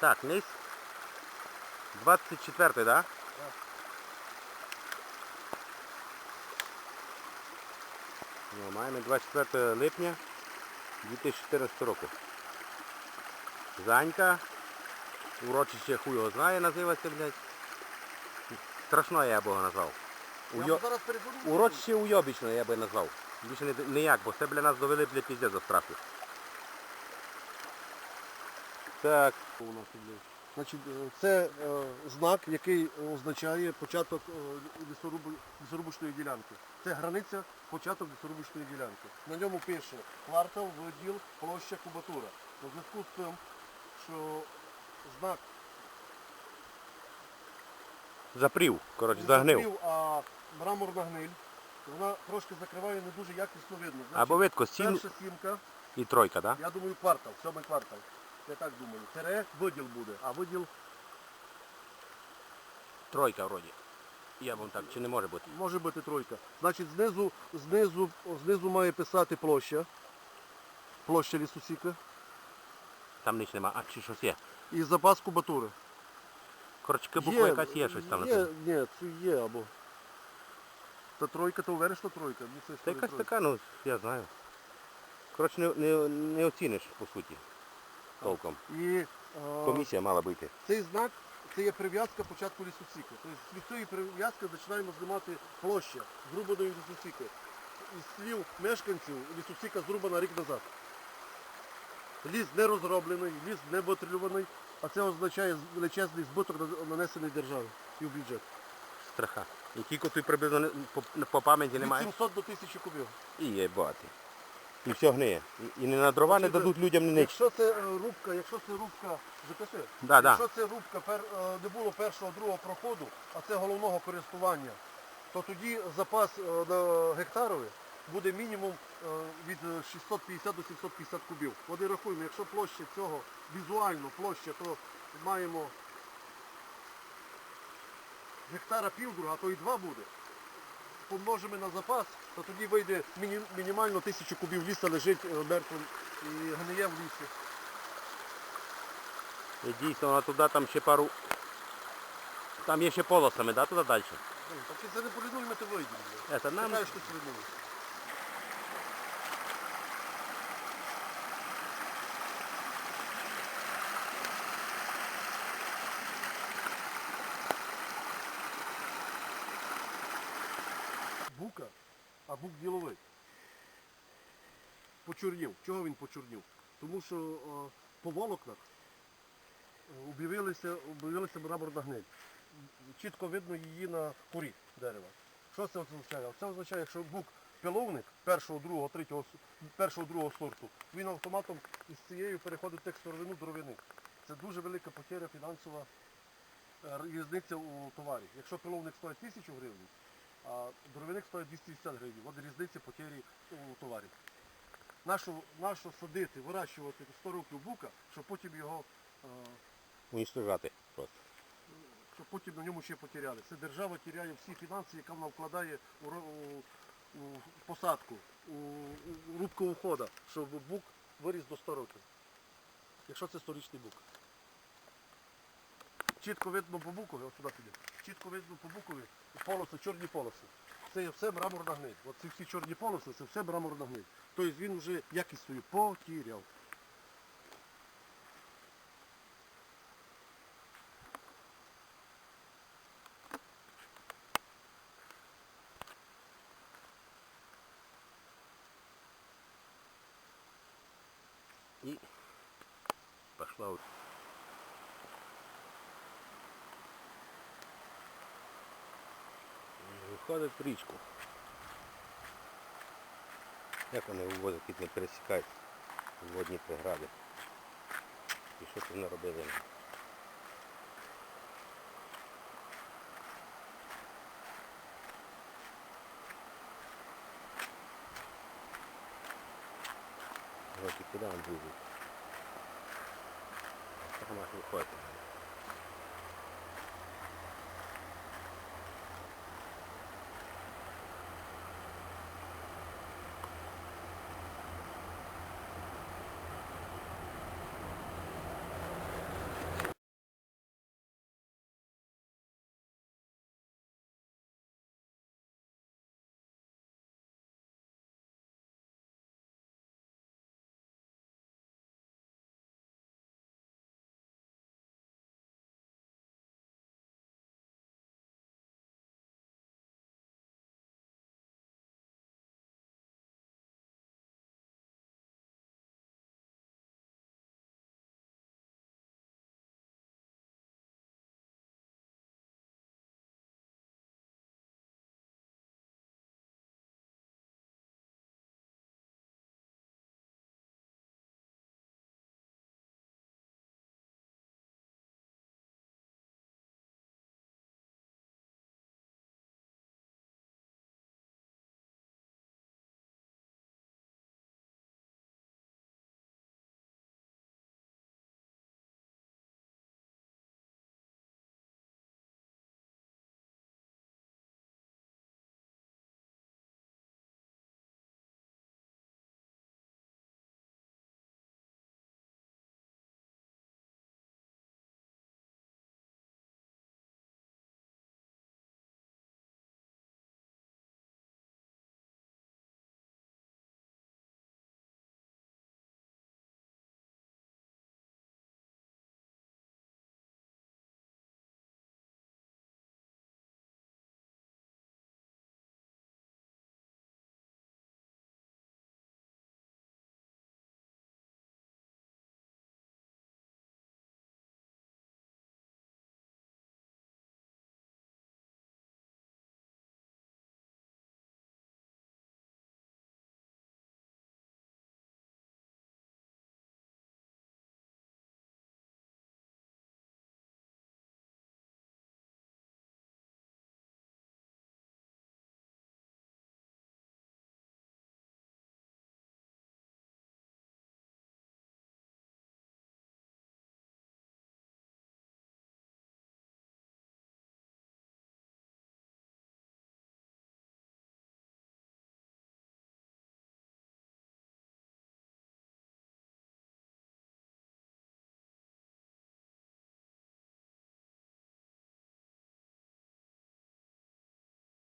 Так, низ. 24, да? Ну, маємо 24 липня 2014 року. Занька. Урочище хуй його знає, називається, блядь. Страшно я б його назвав. Уйо... Урочище уйобічно я би назвав. Більше ніяк, бо це для нас довели для піздя за страху. Так. Значить, е, це е, знак, який означає початок е, лісорубочної ділянки. Це границя, початок лісорубочної ділянки. На ньому пише квартал, виділ, площа, кубатура. У зв'язку з тим, що знак запрів, коротше, загнив. закрив, а мраморна гниль, вона трошки закриває не дуже якісно видно. Значить, Або видко, сім перша сімка, і тройка, так? я думаю, квартал, сьомий квартал. Я так думаю. Тере виділ буде, а виділ Тройка вроді. Я вам так, чи не може бути? Може бути тройка. Значить, знизу, знизу, знизу має писати площа. Площа лісосіка. Там ніч нема. А чи щось є? І запас кубатури. Коротше, буква якась є щось там на Є, ні, це є або. Та тройка, то увериш, що тройка. Ну, це Та якась тройка. така, ну, я знаю. Коротше, не, не, не оціниш, по суті, толком. І е, Комісія мала бути. цей знак це є прив'язка початку лісосіки. Тобто від цієї прив'язки починаємо знімати площа зрубаної лісосіки. Із слів мешканців лісосіка зрубана рік назад. Ліс не розроблений, ліс не витрилюваний, а це означає величезний збиток на- нанесений державі і в бюджет. Страха. І кілько приблизно по, по пам'яті Від немає. 700 до 1000 кубів. І є бати. І все гниє. І, і не на дрова не дадуть людям ні. Якщо це е, рубка, якщо це рубка, запиши, Да, да. якщо це рубка пер, е, не було першого, другого проходу, а це головного користування, то тоді запас е, на гектарові буде мінімум е, від е, 650 до 750 кубів. І рахуємо, якщо площа цього візуально площа, то маємо гектара півдруга, а то і два буде. Помножимо на запас, то тоді вийде міні- мінімально тисячу кубів ліса лежить е, мертвим і гниє в лісі. І дійсно, а туди там ще пару. Там є ще полосами, да, туди далі? Так і це не полінуємо, ти вийдемо. Це нам Знаєш, що це Бука, а бук діловий. Почорнів. Чого він почорнів? Тому що о, по волокнах е, об'явилися мраморна гниль. Чітко видно її на корі дерева. Що це означає? Це означає, якщо бук пиловник першого, другого, третього, першого, другого сорту, він автоматом із цією переходить в текстуровину дровини. Це дуже велика потеря фінансова е, різниця у товарі. Якщо пиловник стоїть 1000 гривень, а дровяник стоїть 250 гривень, от різниця потері у товарі. Нащо, нащо садити, вирощувати 100 років бука, щоб потім його е, просто. щоб потім на ньому ще потеряли. Це держава теряє всі фінанси, яка вона вкладає у, ро- у, у посадку, у, у рубку ухода, щоб бук виріс до 100 років. Якщо це сторічний бук. Чітко видно по букові, от сюди піде. Чітко видно по букові полоси, чорні полоси. Це є все мраморна гниль. От ці всі чорні полоси, це все мраморна гниль. Тобто він вже якість свою потіряв. І пішла. От. Виходить в річку. Як вони вивозять, тут не пересікають водні прегради. І що це наробили? Ось і куди він буде? Сама виходить.